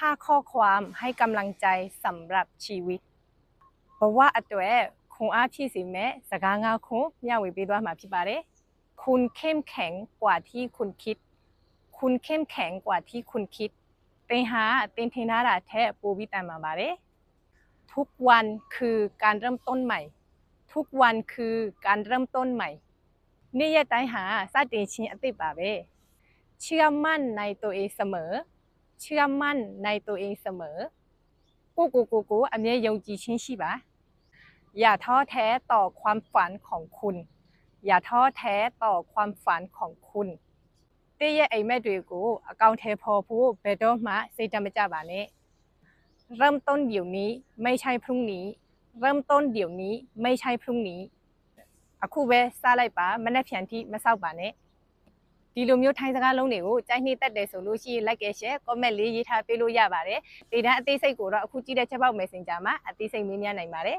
5 ข้อความให้กำลังใจสำหรับชีวิตเพราะว่าตัวเวคงอาที่สิแม้สกางาคงยาวิบิดวมาพิบาเรคุณเข้มแข็งกว่าที่คุณคิด คุณเข้มแข็งกว่าที่คุณคิดเตหาเตนเทนาราแทปูวิตามาบาเรทุกวันคือการเริ่มต้นใหม่ ทุกวันคือการเริ่มต้นใหม่นี่ยตายหาซาติชินอติบาเบเชื่อมั่นในตัวเองเสมอ เชื่อมั่นในตัวเองเสมอကိုကိုကိုကိုအမြဲယုံကြည်ခြင်းရှိပါ อย่าท้อแท้ต่อความฝันของคุณ อย่าท้อแท้ต่อความฝันของคุณတည့်ရဲ့အိမ်မက်တွေကိုအကောင့်ထဲပေါ်ဖို့ဘယ်တော့မှစိတ်တမကြပါနဲ့เริ่มต้นเดี๋ยวนี้ไม่ใช่พรุ่งนี้ เริ่มต้นเดี๋ยวนี้ไม่ใช่พรุ่งนี้ အခုပဲစလိုက်ပါမနေ့ဖြန်ထိမဆောက်ပါနဲ့ ဒီလိုမျိုးထိုင်းစကားလုံးတွေကိုကြိုက်နှိမ့်တက်တယ်ဆိုလို့ရှိရင် like share comment လေးရေးထားပေးလို့ရပါတယ်ဒေတာအသေးစိတ်ကိုတော့အခုကြည့်တဲ့ချက်ပေါက် Messenger မှာအသေးစိတ်မေးမြန်းနိုင်ပါတယ်